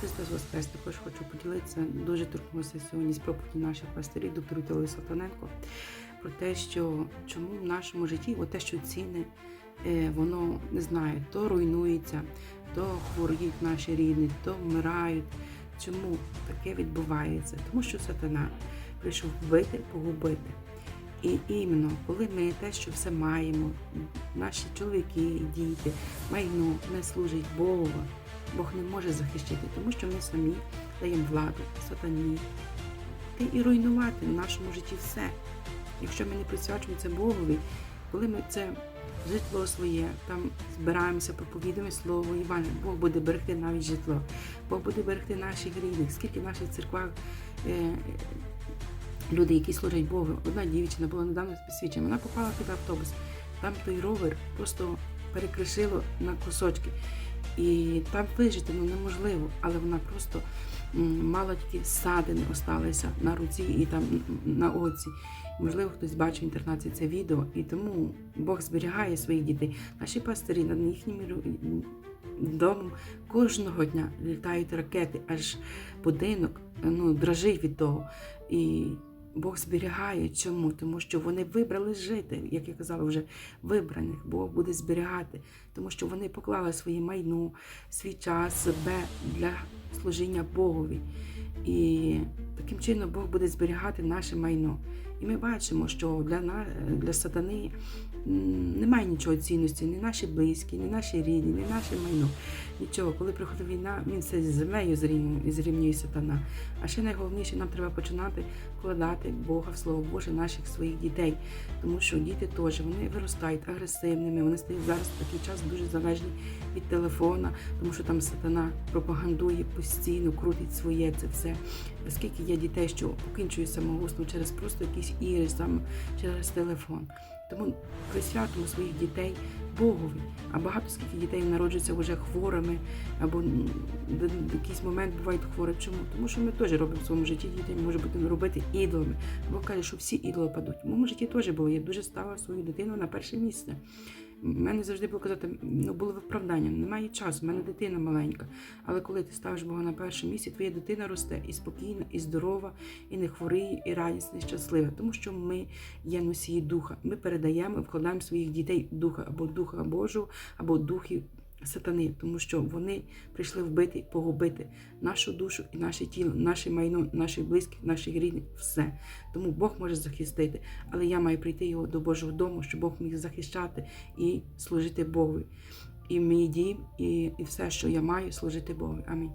Христос Воскрес! Також хочу поділитися. Дуже торкнувся сьогодні з проповіді наших пастирів, доктор Віталій Салтаненко, про те, що чому в нашому житті те, що ціни, е, воно не знаю, то руйнується, то хворіють наші рідні, то вмирають. Чому таке відбувається? Тому що сатана прийшов вбити, погубити. І іменно, коли ми те, що все маємо, наші чоловіки, діти, майно не служить Богу, Бог не може захищити, тому що ми самі даємо владу сатані Ти і руйнувати в нашому житті все. Якщо ми не присвячуємо це Богові, коли ми це житло своє, там збираємося, проповідуємо слово Івана, Бог буде берегти навіть житло, Бог буде берегти наших рідних, скільки в наших церквах е, люди, які служать Богу. Одна дівчина була недавно свідчена, вона попала під автобус. Там той ровер просто перекришило на кусочки. І там вижити ну, неможливо, але вона просто м, мала тільки ссадини осталися на руці і там на оці. Можливо, хтось бачив в інтернеті це відео, і тому Бог зберігає своїх дітей. Наші пастирі над їхнім ру- домом кожного дня літають ракети, аж будинок ну, дрожить від того. І Бог зберігає чому? Тому що вони вибрали жити, як я казала, вже вибраних. Бог буде зберігати, тому що вони поклали своє майно, свій час, себе для служіння Богові. І таким чином Бог буде зберігати наше майно. І ми бачимо, що для, на- для сатани немає нічого цінності, ні наші близькі, ні наші рідні, ні наше майно. Нічого. Коли приходить війна, він все з землею зрівнює, сатана. А ще найголовніше, нам треба починати вкладати Бога в Слово Боже наших своїх дітей. Тому що діти теж вони виростають агресивними, вони стають зараз в такий час дуже залежні від телефона, тому що там сатана пропагандує постійно, крутить своє це все. Скільки є дітей, що покінчують самогубством через просто якісь ігри, саме через телефон. Тому присвятимо своїх дітей Богові. А багато скільки дітей народжуються вже хворими, або в якийсь момент бувають хворі. Чому? Тому що ми теж робимо в своєму житті дітей, може бути робити ідолами. Бог каже, що всі ідоли падуть. В моєму житті теж було. Я дуже ставила свою дитину на перше місце. Мене завжди було казати, ну було виправдання, немає часу, в мене дитина маленька. Але коли ти ставиш Бога на перше місце, твоя дитина росте і спокійна, і здорова, і не хворіє, і радісна, і щаслива. Тому що ми є носії духа. Ми передаємо, вкладаємо своїх дітей духа або духа Божого, або духів сатани, тому що вони прийшли вбити, погубити нашу душу і наше тіло, наше майно, наших близьких, наших рідних, все. Тому Бог може захистити, але я маю прийти його до Божого дому, щоб Бог міг захищати і служити Богу. І мій дім, і, і все, що я маю, служити Богу. Амінь.